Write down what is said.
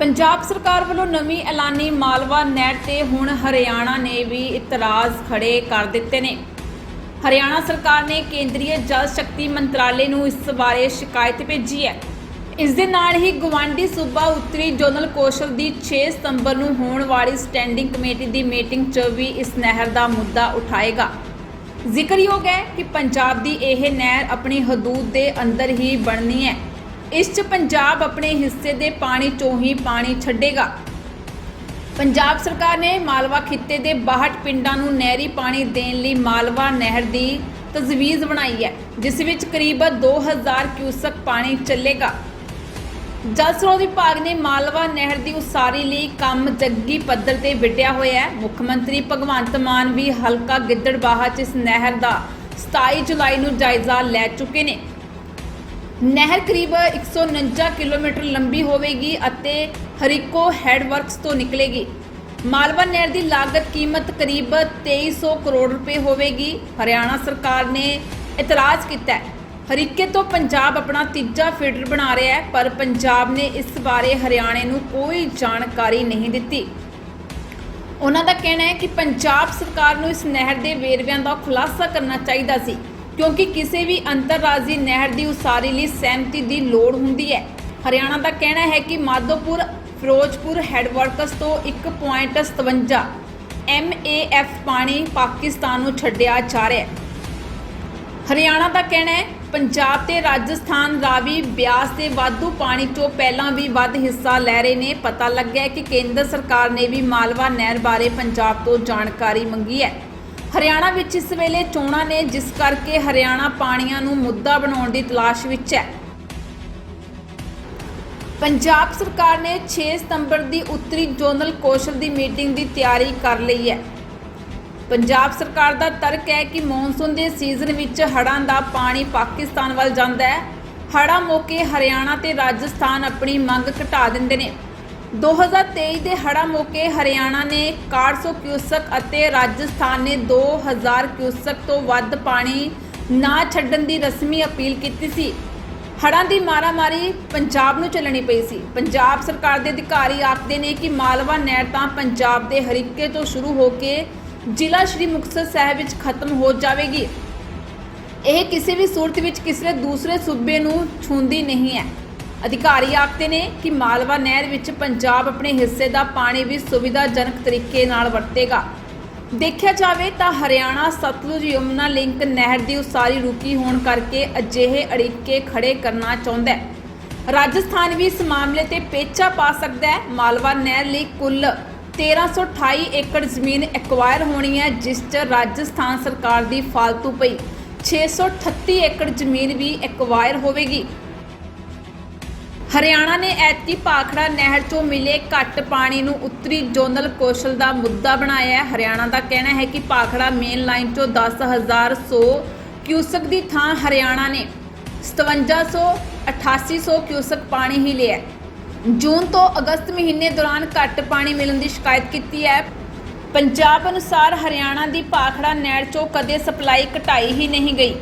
ਪੰਜਾਬ ਸਰਕਾਰ ਵੱਲੋਂ ਨਵੀਂ ਐਲਾਨੀ ਮਾਲਵਾ ਨਹਿਰ ਤੇ ਹੁਣ ਹਰਿਆਣਾ ਨੇ ਵੀ ਇਤਰਾਜ਼ ਖੜੇ ਕਰ ਦਿੱਤੇ ਨੇ। ਹਰਿਆਣਾ ਸਰਕਾਰ ਨੇ ਕੇਂਦਰੀ ਜਲ ਸ਼ਕਤੀ ਮੰਤਰਾਲੇ ਨੂੰ ਇਸ ਬਾਰੇ ਸ਼ਿਕਾਇਤ ਭੇਜੀ ਹੈ। ਇਸ ਦੇ ਨਾਲ ਹੀ ਗਵਾਂਡੀ ਸੂਬਾ ਉੱਤਰੀ ਜ਼ੋਨਲ ਕੌਂਸਲ ਦੀ 6 ਸਤੰਬਰ ਨੂੰ ਹੋਣ ਵਾਲੀ ਸਟੈਂਡਿੰਗ ਕਮੇਟੀ ਦੀ ਮੀਟਿੰਗ 'ਚ ਵੀ ਇਸ ਨਹਿਰ ਦਾ ਮੁੱਦਾ ਉਠਾਏਗਾ। ਜ਼ਿਕਰਯੋਗ ਹੈ ਕਿ ਪੰਜਾਬ ਦੀ ਇਹ ਨਹਿਰ ਆਪਣੀ ਹਦੂਦ ਦੇ ਅੰਦਰ ਹੀ ਬਣਨੀ ਹੈ। ਇਸ 'ਚ ਪੰਜਾਬ ਆਪਣੇ ਹਿੱਸੇ ਦੇ ਪਾਣੀ 'ਚੋਂ ਹੀ ਪਾਣੀ ਛੱਡੇਗਾ। ਪੰਜਾਬ ਸਰਕਾਰ ਨੇ ਮਾਲਵਾ ਖਿੱਤੇ ਦੇ 62 ਪਿੰਡਾਂ ਨੂੰ ਨਹਿਰੀ ਪਾਣੀ ਦੇਣ ਲਈ ਮਾਲਵਾ ਨਹਿਰ ਦੀ ਤਜਵੀਜ਼ ਬਣਾਈ ਹੈ, ਜਿਸ ਵਿੱਚ ਕਰੀਬ 2000 ਕਿਊਸਕ ਪਾਣੀ ਚੱਲੇਗਾ। ਜਲ ਸਰੋਤ ਵਿਭਾਗ ਨੇ ਮਾਲਵਾ ਨਹਿਰ ਦੀ ਉਸਾਰੀ ਲਈ ਕੰਮ ਜੱਗੀ ਪੱਧਰ ਤੇ ਵਿੱਢਿਆ ਹੋਇਆ ਹੈ। ਮੁੱਖ ਮੰਤਰੀ ਭਗਵੰਤ ਮਾਨ ਵੀ ਹਲਕਾ ਗਿੱਦੜਬਾਹਾ 'ਚ ਇਸ ਨਹਿਰ ਦਾ 27 ਜੁਲਾਈ ਨੂੰ ਜਾਇਜ਼ਾ ਲੈ ਚੁੱਕੇ ਨੇ। ਨਹਿਰ ਕਰੀਬ 149 ਕਿਲੋਮੀਟਰ ਲੰਬੀ ਹੋਵੇਗੀ ਅਤੇ ਹਰੀਕੋ ਹੈਡਵਰਕਸ ਤੋਂ ਨਿਕਲੇਗੀ। ਮਾਲਵਾ ਨਹਿਰ ਦੀ ਲਾਗਤ ਕੀਮਤ ਕਰੀਬ 2300 ਕਰੋੜ ਰੁਪਏ ਹੋਵੇਗੀ। ਹਰਿਆਣਾ ਸਰਕਾਰ ਨੇ ਇਤਰਾਜ਼ ਕੀਤਾ ਹੈ। ਹਰੀਕੇ ਤੋਂ ਪੰਜਾਬ ਆਪਣਾ ਤੀਜਾ ਫੀਡਰ ਬਣਾ ਰਿਹਾ ਹੈ, ਪਰ ਪੰਜਾਬ ਨੇ ਇਸ ਬਾਰੇ ਹਰਿਆਣੇ ਨੂੰ ਕੋਈ ਜਾਣਕਾਰੀ ਨਹੀਂ ਦਿੱਤੀ। ਉਹਨਾਂ ਦਾ ਕਹਿਣਾ ਹੈ ਕਿ ਪੰਜਾਬ ਸਰਕਾਰ ਨੂੰ ਇਸ ਨਹਿਰ ਦੇ ਵੇਰਵਿਆਂ ਦਾ ਖੁਲਾਸਾ ਕਰਨਾ ਚਾਹੀਦਾ ਸੀ। ਕਿਉਂਕਿ ਕਿਸੇ ਵੀ ਅੰਤਰਰਾਜੀ ਨਹਿਰ ਦੀ ਉਸਾਰੀ ਲਈ ਸਹਿਮਤੀ ਦੀ ਲੋੜ ਹੁੰਦੀ ਹੈ। ਹਰਿਆਣਾ ਦਾ ਕਹਿਣਾ ਹੈ ਕਿ ਮਾਧੋਪੁਰ, ਫਿਰੋਜ਼ਪੁਰ ਹੈਡਵਰਕਸ ਤੋਂ 1.57 MAF ਪਾਣੀ ਪਾਕਿਸਤਾਨ ਨੂੰ ਛੱਡਿਆ ਜਾ ਰਿਹਾ ਹੈ। ਹਰਿਆਣਾ ਦਾ ਕਹਿਣਾ ਹੈ, ਪੰਜਾਬ ਤੇ ਰਾਜਸਥਾਨ ਰਾਵੀ ਬਿਆਸ ਦੇ ਵਾਧੂ ਪਾਣੀ ਤੋਂ ਪਹਿਲਾਂ ਵੀ ਵੱਧ ਹਿੱਸਾ ਲੈ ਰਹੇ ਨੇ। ਪਤਾ ਲੱਗਿਆ ਕਿ ਕੇਂਦਰ ਸਰਕਾਰ ਨੇ ਵੀ ਮਾਲਵਾ ਨਹਿਰ ਬਾਰੇ ਪੰਜਾਬ ਤੋਂ ਜਾਣਕਾਰੀ ਮੰਗੀ ਹੈ। ਹਰਿਆਣਾ ਵਿੱਚ ਇਸ ਵੇਲੇ ਚੋਣਾਂ ਨੇ ਜਿਸ ਕਰਕੇ ਹਰਿਆਣਾ ਪਾਣੀਆਂ ਨੂੰ ਮੁੱਦਾ ਬਣਾਉਣ ਦੀ ਤਲਾਸ਼ ਵਿੱਚ ਹੈ। ਪੰਜਾਬ ਸਰਕਾਰ ਨੇ 6 ਸਤੰਬਰ ਦੀ ਉੱਤਰੀ ਜ਼ੋਨਲ ਕੌਸ਼ਲ ਦੀ ਮੀਟਿੰਗ ਦੀ ਤਿਆਰੀ ਕਰ ਲਈ ਹੈ। ਪੰਜਾਬ ਸਰਕਾਰ ਦਾ ਤਰਕ ਹੈ ਕਿ ਮੌਨਸੂਨ ਦੇ ਸੀਜ਼ਨ ਵਿੱਚ ਹੜ੍ਹਾਂ ਦਾ ਪਾਣੀ ਪਾਕਿਸਤਾਨ ਵੱਲ ਜਾਂਦਾ ਹੈ। ਹੜ੍ਹਾਂ ਮੌਕੇ ਹਰਿਆਣਾ ਤੇ ਰਾਜਸਥਾਨ ਆਪਣੀ ਮੰਗ ਘਟਾ ਦਿੰਦੇ ਨੇ। 2023 ਦੇ ਹੜ੍ਹਾਂ ਮੌਕੇ ਹਰਿਆਣਾ ਨੇ 6100 ਕਿਊਸਕ ਅਤੇ ਰਾਜਸਥਾਨ ਨੇ 2000 ਕਿਊਸਕ ਤੋਂ ਵੱਧ ਪਾਣੀ ਨਾ ਛੱਡਣ ਦੀ ਰਸਮੀ ਅਪੀਲ ਕੀਤੀ ਸੀ। ਹੜ੍ਹਾਂ ਦੀ ਮਾਰਾਮਾਰੀ ਪੰਜਾਬ ਨੂੰ ਚੱਲਣੀ ਪਈ ਸੀ। ਪੰਜਾਬ ਸਰਕਾਰ ਦੇ ਅਧਿਕਾਰੀ ਆਖਦੇ ਨੇ ਕਿ ਮਾਲਵਾ ਨਹਿਰ ਤਾਂ ਪੰਜਾਬ ਦੇ ਹਰੀਕੇ ਤੋਂ ਸ਼ੁਰੂ ਹੋ ਕੇ ਜ਼ਿਲ੍ਹਾ ਸ਼੍ਰੀ ਮੁਕਤਸਰ ਸਾਹਿਬ ਵਿੱਚ ਖਤਮ ਹੋ ਜਾਵੇਗੀ। ਇਹ ਕਿਸੇ ਵੀ ਸੂਰਤ ਵਿੱਚ ਕਿਸੇ ਦੂਸਰੇ ਸੂਬੇ ਨੂੰ ਛੂੰਦੀ ਨਹੀਂ ਹੈ। ਅਧਿਕਾਰੀ ਆਖਦੇ ਨੇ ਕਿ ਮਾਲਵਾ ਨਹਿਰ ਵਿੱਚ ਪੰਜਾਬ ਆਪਣੇ ਹਿੱਸੇ ਦਾ ਪਾਣੀ ਵੀ ਸੁਵਿਧਾਜਨਕ ਤਰੀਕੇ ਨਾਲ ਵਰਤੇਗਾ। ਦੇਖਿਆ ਜਾਵੇ ਤਾਂ ਹਰਿਆਣਾ, ਸਤਲੁਜ, ਯਮੁਨਾ ਲਿੰਕ ਨਹਿਰ ਦੀ ਉਸਾਰੀ ਰੁਕੀ ਹੋਣ ਕਰਕੇ ਅਜਿਹੇ ਅੜਿੱਕੇ ਖੜੇ ਕਰਨਾ ਚਾਹੁੰਦਾ ਹੈ। ਰਾਜਸਥਾਨ ਵੀ ਇਸ ਮਾਮਲੇ ਤੇ ਪੇਚਾ ਪਾ ਸਕਦਾ ਹੈ। ਮਾਲਵਾ ਨਹਿਰ ਲਈ ਕੁੱਲ 1328 ਏਕੜ ਜ਼ਮੀਨ ਐਕਵਾਇਰ ਹੋਣੀ ਹੈ, ਜਿਸ 'ਚ ਰਾਜਸਥਾਨ ਸਰਕਾਰ ਦੀ ਫालतू ਪਈ। 638 ਏਕੜ ਜ਼ਮੀਨ ਵੀ ਐਕਵਾਇਰ ਹੋਵੇਗੀ। ਹਰਿਆਣਾ ਨੇ ਐਤਕੀ ਪਾਖੜਾ ਨਹਿਰ 'ਚੋਂ ਮਿਲੇ ਘੱਟ ਪਾਣੀ ਨੂੰ ਉੱਤਰੀ ਜ਼ੋਨਲ ਕੌਸ਼ਲ ਦਾ ਮੁੱਦਾ ਬਣਾਇਆ ਹੈ। ਹਰਿਆਣਾ ਦਾ ਕਹਿਣਾ ਹੈ ਕਿ ਪਾਖੜਾ ਮੇਨ ਲਾਈਨ ਤੋਂ 10100 ਕਿਊਸਕ ਦੀ ਥਾਂ ਹਰਿਆਣਾ ਨੇ 5700 8800 ਕਿਊਸਕ ਪਾਣੀ ਹੀ ਲਿਆ ਜੂਨ ਤੋਂ ਅਗਸਤ ਮਹੀਨੇ ਦੌਰਾਨ ਘੱਟ ਪਾਣੀ ਮਿਲਣ ਦੀ ਸ਼ਿਕਾਇਤ ਕੀਤੀ ਹੈ। ਪੰਜਾਬ ਅਨੁਸਾਰ ਹਰਿਆਣਾ ਦੀ ਪਾਖੜਾ ਨਹਿਰ ਚੋਂ ਕਦੇ ਸਪਲਾਈ ਘਟਾਈ ਹੀ ਨਹੀਂ ਗਈ।